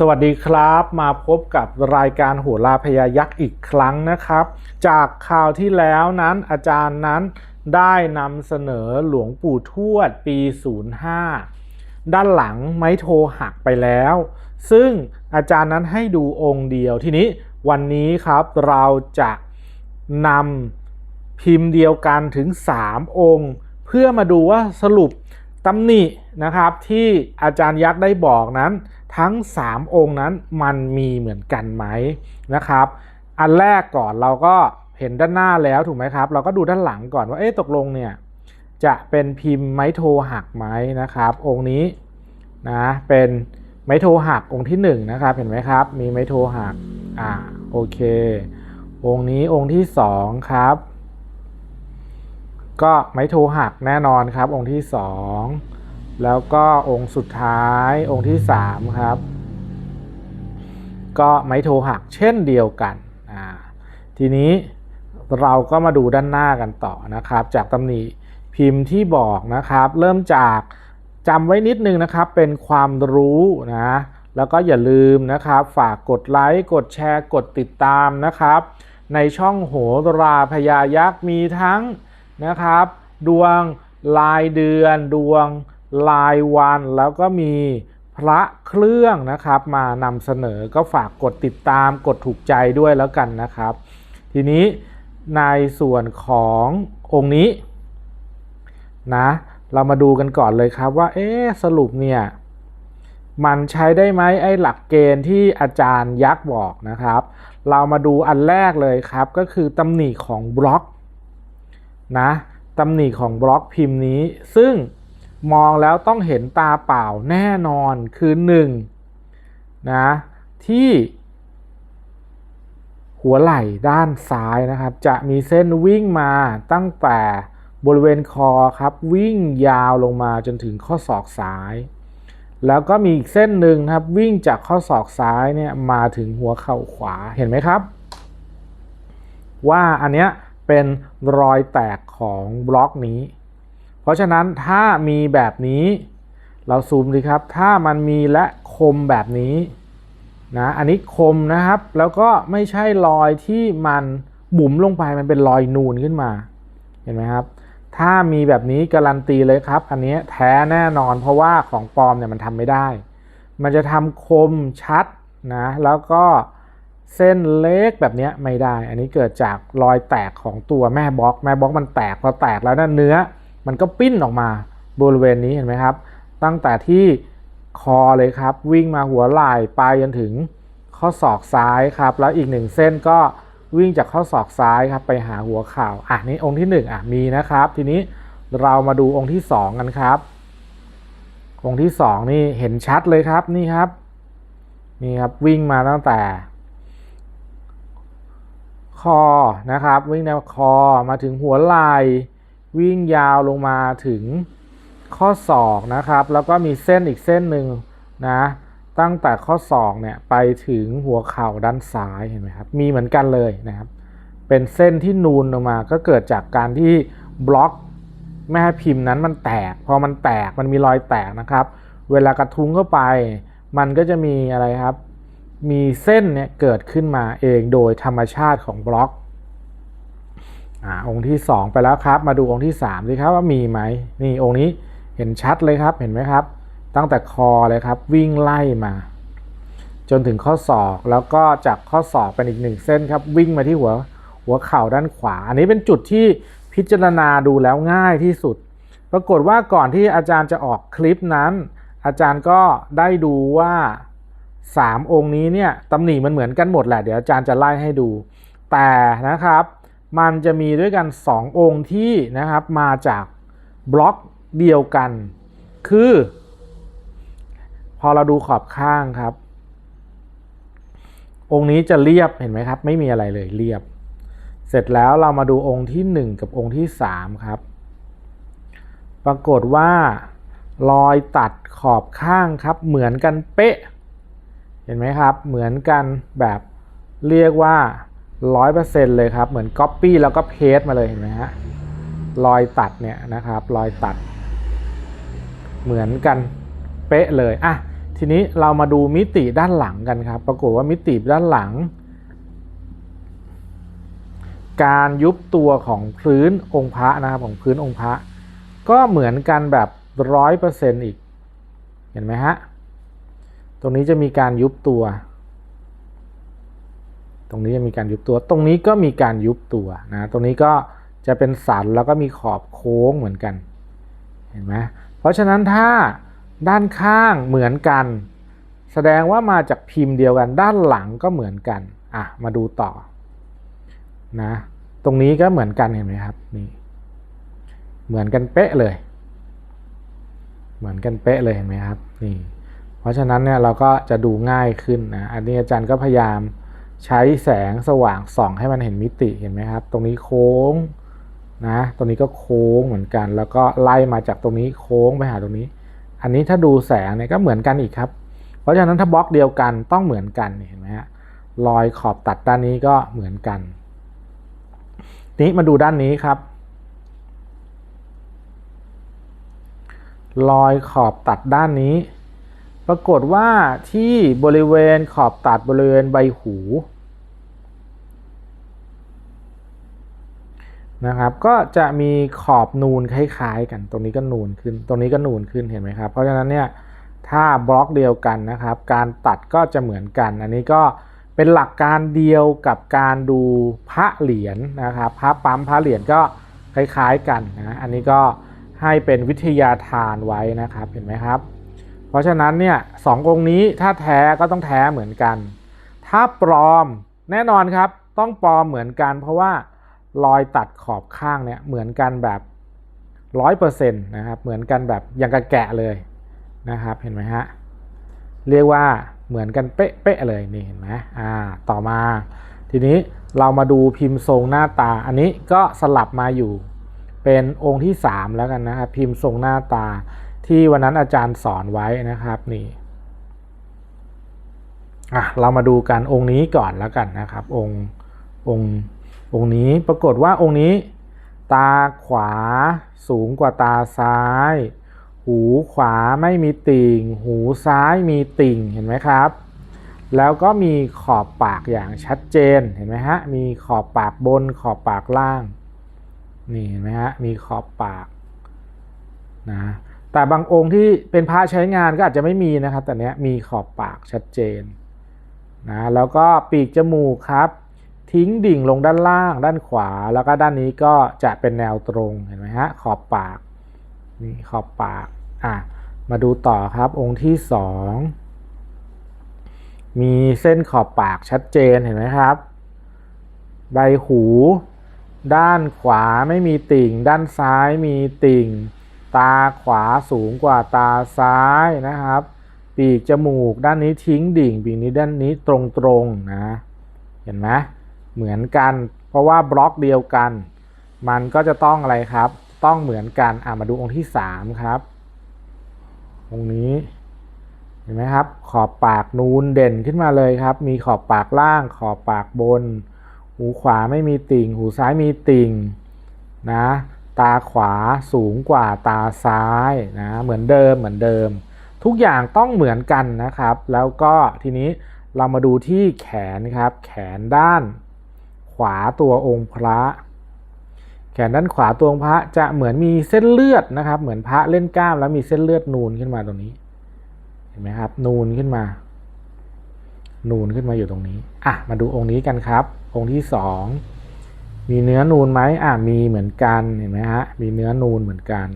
สวัสดีครับมาพบกับรายการโหราพยายักษ์อีกครั้งนะครับ จากข่าวที่แล้วนั้นอาจารย์นั้นได้นำเสนอหลวงปู่ทวดปี 05 ด้านหลังไม้โทหักไปแล้ว ซึ่งอาจารย์นั้นให้ดูองค์เดียวทีนี้วันนี้ครับเราจะนำพิมพ์เดียวกันถึง 3 องค์ เพื่อมาดูว่าสรุปตำหนินะครับที่อาจารย์ยักษ์ได้บอกนั้นทั้ง 3 องค์นั้นมันมีเหมือนกันไหมนะครับ อันแรกก่อนเราก็เห็นด้านหน้าแล้วถูกไหมครับ เราก็ดูด้านหลังก่อนว่าเอ๊ะตกลงเนี่ยจะเป็นพิมพ์ไม้โทหักไหมนะครับ องค์นี้นะเป็นไม้โทหักองค์ที่1นงนะครับเห็นไหมครับ มีไม้โทหักอ่าโอเค องค์นี้องค์ที่2ครับ ก็ไม้โทหักแน่นอนครับ องค์ที่2 แล้วก็องค์สุดท้ายองค์ที่ 3 ครับ ก็ไม้โทหักเช่นเดียวกันอ่าทีนี้เราก็มาดูด้านหน้ากันต่อนะครับ จากตำหนิพิมพ์ที่บอกนะครับ เริ่มจากจำไว้นิดนึงนะครับ เป็นความรู้นะแล้วก็อย่าลืมนะครับ ฝากกดไลค์กดแชร์กดติดตามนะครับ ในช่องโหราพยายักษ์มีทั้งนะครับ ดวงรายเดือนดวง รายวันแล้วก็มีพระเครื่องนะครับ มานำเสนอก็ฝากกดติดตามกดถูกใจด้วยแล้วกันนะครับ ทีนี้ในส่วนขององค์นี้นะเรามาดูกันก่อนเลยครับว่าเอ๊สรุปเนี่ยมันใช้ได้ไหมไอ้หลักเกณฑ์ที่อาจารย์ยักษ์บอกนะครับ เรามาดูอันแรกเลยครับก็คือตำหนิของบล็อกนะตำหนิของบล็อกพิมพ์นี้ ซึ่ง มองแล้วต้องเห็นตาเปล่าแน่นอนคือ1นะที่หัวไหล่ด้านซ้ายนะครับ จะมีเส้นวิ่งมาตั้งแต่บริเวณคอครับ วิ่งยาวลงมาจนถึงข้อศอกซ้าย แล้วก็มีอีกเส้นหนึ่งครับ วิ่งจากข้อศอกซ้ายเนี่ยมาถึงหัวเข่าขวาเห็นไหมครับ ว่าอันเนี้ยเป็นรอยแตกของบล็อกนี้ เพราะฉะนั้นถ้ามีแบบนี้ เราซูมดีครับ ถ้ามันมีและคมแบบนี้นะอันนี้คมนะครับ แล้วก็ไม่ใช่รอยที่มันบุ๋มลงไปมันเป็นรอยนูนขึ้นมา เห็นไหมครับ ถ้ามีแบบนี้การันตีเลยครับ อันนี้แท้แน่นอน เพราะว่าของปลอมเนี่ยมันทำไม่ได้ มันจะทำคมชัดนะแล้วก็เส้นเล็กแบบนี้ไม่ได้ อันนี้เกิดจากรอยแตกของตัวแม่บล็อก แม่บล็อกมันแตกพอแตกแล้วนะเนื้อ มันก็ปิ้นออกมาบริเวณนี้เห็นไหมครับ ตั้งแต่ที่คอเลยครับ วิ่งมาหัวไหล่ไปจนถึงข้อศอกซ้ายครับ แล้วอีกหนึ่งเส้นก็วิ่งจากข้อศอกซ้ายครับไปหาหัวเข่าอะนี่องค์ที่1อะมีนะครับ ทีนี้เรามาดูองค์ที่ 2 กันครับ องค์ที่ 2 นี่เห็นชัดเลยครับนี่ครับนี่ครับวิ่งมาตั้งแต่ คอนะครับ วิ่งแนวคอมาถึงหัวไหล่ วิ่งยาวลงมาถึงข้อศอกนะครับ แล้วก็มีเส้นอีกเส้นหนึ่งนะตั้งแต่ข้อศอกเนี่ยไปถึงหัวเข่าด้านซ้ายเห็นไหมครับมีเหมือนกันเลยนะครับ เป็นเส้นที่นูนออกมาก็เกิดจากการที่บล็อกแม่พิมพ์นั้นมันแตก พอมันแตกมันมีรอยแตกนะครับ เวลากระทุ้งเข้าไป มันก็จะมีอะไรครับ มีเส้นเนี่ยเกิดขึ้นมาเองโดยธรรมชาติของบล็อก อ่าองค์ที่ 2 ไปแล้วครับ มาดูองค์ที่3สิครับว่ามีไหมนี่องค์นี้เห็นชัดเลยครับเห็นไหมครับ ตั้งแต่คอเลยครับ วิ่งไล่มา จนถึงข้อศอกแล้วก็จากข้อศอกเป็นอีกหนึ่งเส้นครับ วิ่งมาที่หัวหัวเข่าด้านขวา อันนี้เป็นจุดที่พิจารณาดูแล้วง่ายที่สุด ปรากฏว่าก่อนที่อาจารย์จะออกคลิปนั้น อาจารย์ก็ได้ดูว่า 3 องค์นี้เนี่ยตำหนิมันเหมือนกันหมดแหละเดี๋ยวอาจารย์จะไล่ให้ดู แต่นะครับ มันจะมีด้วยกัน 2 องค์ที่นะครับมาจากบล็อกเดียวกัน คือ พอเราดูขอบข้างครับ องค์นี้จะเรียบเห็นไหมครับ ไม่มีอะไรเลยเรียบ เสร็จแล้วเรามาดูองค์ที่ 1 กับองค์ที่ 3 ครับ ปรากฏว่ารอยตัดขอบข้างครับ เหมือนกันเป๊ะ เห็นไหมครับ เหมือนกันแบบเรียกว่า ร้อยเปอร์เซ็นเลยครับ เหมือนก๊อปปี้แล้วก็เพสมาเลยเห็นไหมฮะรอยตัดเนี่ยนะครับ รอยตัด เหมือนกันเป๊ะเลยอะทีนี้เรามาดูมิติด้านหลังกันครับ ปรากฏว่ามิติด้านหลัง การยุบตัวของพื้นองค์พระนะครับของพื้นองค์พระ ก็เหมือนกันแบบร้อยเปอร์เซ็นต์อีก เห็นไหมฮะ ตรงนี้จะมีการยุบตัว ตรงนี้จะมีการยุบตัว ตรงนี้ก็มีการยุบตัวนะตรงนี้ก็จะเป็นสันแล้วก็มีขอบโค้งเหมือนกันเห็นไหมเพราะฉะนั้นถ้าด้านข้างเหมือนกัน แสดงว่ามาจากพิมพ์เดียวกัน ด้านหลังก็เหมือนกันอะมาดูต่อนะตรงนี้ก็เหมือนกันเห็นไหมครับนี่เหมือนกันเป๊ะเลย เหมือนกันเป๊ะเลยเห็นไหมครับนี่เพราะฉะนั้นเนี่ยเราก็จะดูง่ายขึ้นนะอันนี้อาจารย์ก็พยายาม ใช้แสงสว่างส่องให้มันเห็นมิติเห็นไหมครับ ตรงนี้โค้งนะตรงนี้ก็โค้งเหมือนกัน แล้วก็ไล่มาจากตรงนี้โค้งไปหาตรงนี้ อันนี้ถ้าดูแสงเนี่ยก็เหมือนกันอีกครับ เพราะฉะนั้นถ้าบล็อกเดียวกันต้องเหมือนกันเห็นไหมฮะรอยขอบตัดด้านนี้ก็เหมือนกัน นี้มาดูด้านนี้ครับ รอยขอบตัดด้านนี้ ปรากฏว่าที่บริเวณขอบตัดบริเวณใบหูนะครับ ก็จะมีขอบนูนคล้ายๆกัน ตรงนี้ก็นูนขึ้น ตรงนี้ก็นูนขึ้นเห็นไหมครับ เพราะฉะนั้นเนี่ยถ้าบล็อกเดียวกันนะครับ การตัดก็จะเหมือนกัน อันนี้ก็เป็นหลักการเดียวกับการดูพระเหรียญนะครับ พระปั๊มพระเหรียญก็คล้ายๆกันนะ อันนี้ก็ให้เป็นวิทยาทานไว้นะครับ เห็นไหมครับ เพราะฉะนั้นเนี่ยสององค์นี้ถ้าแท้ก็ต้องแท้เหมือนกัน ถ้าปลอมแน่นอนครับต้องปลอมเหมือนกัน เพราะว่ารอยตัดขอบข้างเนี่ยเหมือนกันแบบร้อยเปอร์เซ็นต์นะครับเหมือนกันแบบอย่างกระแกะเลยนะครับเห็นไหมฮะเรียกว่าเหมือนกันเป๊ะๆเลยนี่เห็นไหมอ่าต่อมา ทีนี้เรามาดูพิมพ์ทรงหน้าตา อันนี้ก็สลับมาอยู่ เป็นองค์ที่ 3 แล้วกันนะครับพิมพ์ทรงหน้าตา ที่วันนั้นอาจารย์สอนไว้นะครับนี่อะเรามาดูกันองค์นี้ก่อนแล้วกันนะครับ องค์องค์องค์นี้ปรากฏว่าองค์นี้ ตาขวาสูงกว่าตาซ้าย หูขวาไม่มีติ่ง หูซ้ายมีติ่งเห็นไหมครับ แล้วก็มีขอบปากอย่างชัดเจนเห็นไหมฮะมีขอบปากบนขอบปากล่างนี่เห็นไหมฮะมีขอบปากนะ แต่บางองค์ที่เป็นพระใช้งานก็อาจจะไม่มีนะครับ แต่เนี้ยมีขอบปากชัดเจนนะแล้วก็ปีกจมูกครับ ทิ้งดิ่งลงด้านล่างด้านขวา แล้วก็ด้านนี้ก็จะเป็นแนวตรงเห็นไหมฮะขอบปากนี่ขอบปากอะมาดูต่อครับองค์ที่สองมีเส้นขอบปากชัดเจนเห็นไหมครับใบหู ด้านขวาไม่มีติ่ง ด้านซ้ายมีติ่ง ตาขวาสูงกว่าตาซ้ายนะครับ ปีกจมูกด้านนี้ทิ้งดิ่ง ปีกนี้ด้านนี้ตรงๆนะเห็นไหมเหมือนกัน เพราะว่าบล็อกเดียวกัน มันก็จะต้องอะไรครับ ต้องเหมือนกันอะมาดูองค์ที่สามครับ องค์นี้เห็นไหมครับ ขอบปากนูนเด่นขึ้นมาเลยครับ มีขอบปากล่าง ขอบปากบน หูขวาไม่มีติ่ง หูซ้ายมีติ่งนะ ตาขวาสูงกว่าตาซ้ายนะเหมือนเดิมเหมือนเดิม ทุกอย่างต้องเหมือนกันนะครับ แล้วก็ทีนี้เรามาดูที่แขนครับ แขนด้าน ขวาตัวองค์พระ แขนด้านขวาตัวองค์พระจะเหมือนมีเส้นเลือดนะครับ เหมือนพระเล่นกล้ามแล้วมีเส้นเลือดนูนขึ้นมาตรงนี้ เห็นไหมครับ นูนขึ้นมา นูนขึ้นมาอยู่ตรงนี้อะมาดูองค์นี้กันครับ องค์ที่สอง มีเนื้อนูนไหมอะมีเหมือนกันเห็นไหมฮะ มีเนื้อนูนเหมือนกัน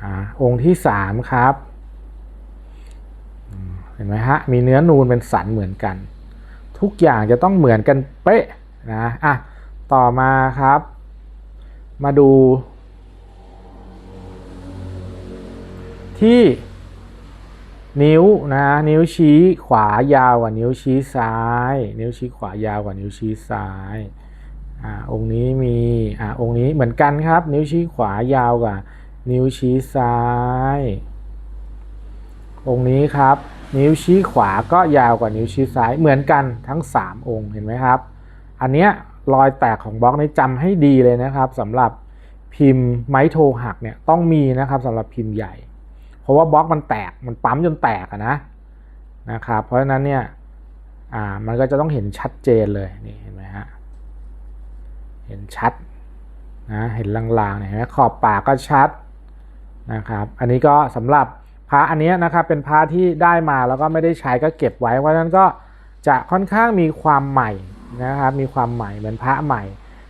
อ่าองค์ที่สามครับเห็นไหมฮะ มีเนื้อนูนเป็นสันเหมือนกัน ทุกอย่างจะต้องเหมือนกันเป๊ะนะอะต่อมาครับ มาดูที่ นิ้วนะนิ้วชี้ขวายาวกว่านิ้วชี้ซ้าย นิ้วชี้ขวายาวกว่านิ้วชี้ซ้ายอ่าองค์นี้มีอ่าองค์นี้เหมือนกันครับ นิ้วชี้ขวายาวกว่า นิ้วชี้ซ้าย องค์นี้ครับ นิ้วชี้ขวาก็ยาวกว่านิ้วชี้ซ้ายเหมือนกันทั้ง 3 องค์เห็นไหมครับ อันเนี้ยรอยแตกของบล็อกนี้จำให้ดีเลยนะครับสำหรับพิมพ์ไม้โทหักเนี่ยต้องมีนะครับสำหรับพิมพ์ใหญ่ เพราะว่าบล็อกมันแตกมันปั๊มจนแตกอะนะนะครับเพราะฉะนั้นเนี่ยอ่ามันก็จะต้องเห็นชัดเจนเลยนี่เห็นไหมฮะเห็นชัดนะเห็นลางๆเห็นไหมขอบปากก็ชัดนะครับอันนี้ก็สำหรับพระอันนี้นะครับเป็นพระที่ได้มาแล้วก็ไม่ได้ใช้ก็เก็บไว้เพราะฉะนั้นก็จะค่อนข้างมีความใหม่นะครับมีความใหม่เหมือนพระใหม่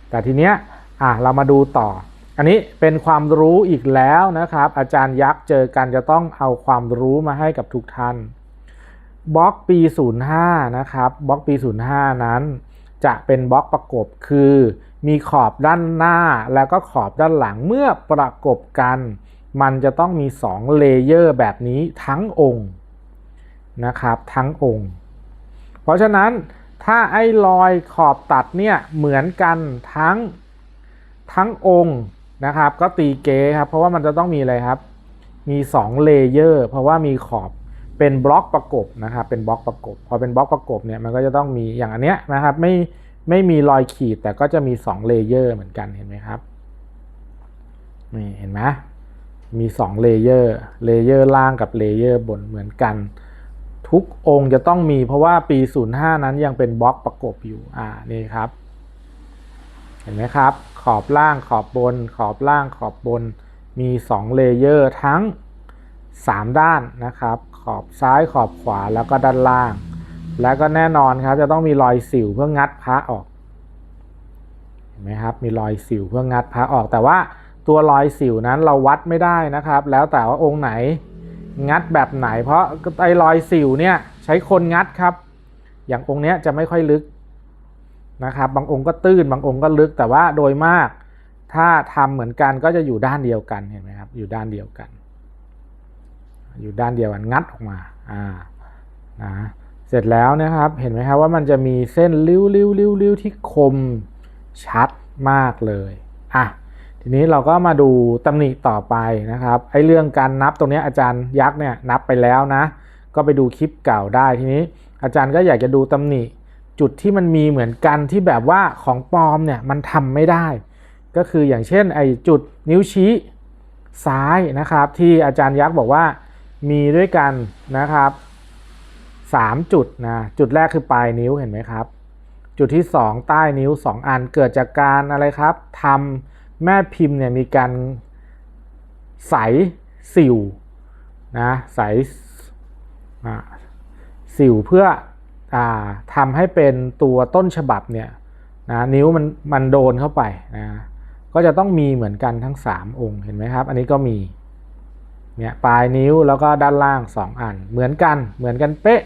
แต่ทีเนี้ยอะเรามาดูต่อ อันนี้เป็นความรู้อีกแล้วนะครับ อาจารย์ยักษ์เจอกันจะต้องเอาความรู้มาให้กับทุกท่านบล็อกปี 05 นะครับบล็อกปี 05 นั้น จะเป็นบล็อกประกบคือมีขอบด้านหน้าแล้วก็ขอบด้านหลังเมื่อประกบกัน มันจะต้องมี 2 เลเยอร์แบบนี้ทั้งองค์นะครับทั้งองค์ เพราะฉะนั้นถ้าไอ้รอยขอบตัดเนี่ยเหมือนกันทั้งทั้งองค์ นะครับ ก็ตีเกครับ เพราะว่ามันจะต้องมีอะไรครับ มี2เลเยอร์เพราะว่ามีขอบเป็นบล็อกประกบนะครับ เป็นบล็อกประกบ พอเป็นบล็อกประกบเนี่ยมันก็จะต้องมีอย่างอันเนี้ยนะครับ ไม่ไม่มีรอยขีดแต่ก็จะมี2เลเยอร์เหมือนกันเห็นไหมครับนี่เห็นไหมมี2เลเยอร์เลเยอร์ล่างกับเลเยอร์บนเหมือนกัน ทุกองค์จะต้องมีเพราะว่าปี 05 นั้นยังเป็นบล็อกประกบอยู่อ่านี่ครับ เห็นไหมครับ ขอบล่างขอบบน ขอบล่างขอบบน มี2เลเยอร์ทั้ง 3 ด้านนะครับ ขอบซ้ายขอบขวาแล้วก็ด้านล่าง แล้วก็แน่นอนครับจะต้องมีรอยสิวเพื่องัดพระออกเห็นไหมครับมีรอยสิวเพื่องัดพระออกแต่ว่าตัวรอยสิวนั้นเราวัดไม่ได้นะครับ แล้วแต่ว่าองค์ไหนงัดแบบไหน เพราะไอ้รอยสิวเนี่ยใช้คนงัดครับ อย่างองค์เนี้ยจะไม่ค่อยลึก นะครับ บางองค์ก็ตื้นบางองค์ก็ลึกแต่ว่าโดยมาก ถ้าทำเหมือนกันก็จะอยู่ด้านเดียวกันเห็นไหมครับอยู่ด้านเดียวกัน อยู่ด้านเดียวกันงัดออกมาอ่านะเสร็จแล้วนะครับเห็นไหมครับว่ามันจะมีเส้นริ้วริ้วริ้วริ้วที่คมชัดมากเลยอะทีนี้เราก็มาดูตำหนิต่อไปนะครับไอ้เรื่องการนับตรงนี้อาจารย์ยักษ์เนี่ยนับไปแล้วนะ ก็ไปดูคลิปเก่าได้ทีนี้ อาจารย์ก็อยากจะดูตำหนิ จุดที่มันมีเหมือนกันที่แบบว่าของปลอมเนี่ยมันทำไม่ได้ ก็คืออย่างเช่นไอ้จุดนิ้วชี้ซ้ายนะครับ ที่อาจารย์ยักษ์บอกว่ามีด้วยกันนะครับ 3 จุดนะจุดแรกคือปลายนิ้วเห็นไหมครับ จุดที่ 2 ใต้นิ้ว 2 อันเกิดจากการอะไรครับทำแม่พิมพ์เนี่ยมีการใสสิวนะใส่สิวเพื่อ ทำให้เป็นตัวต้นฉบับเนี่ยนะนิ้วมันมันโดนเข้าไปนะก็จะต้องมีเหมือนกันทั้ง 3 องค์เห็นไหมครับ อันนี้ก็มีเนี่ยปลายนิ้วแล้วก็ด้านล่าง 2 อันเหมือนกันเหมือนกันเป๊ะ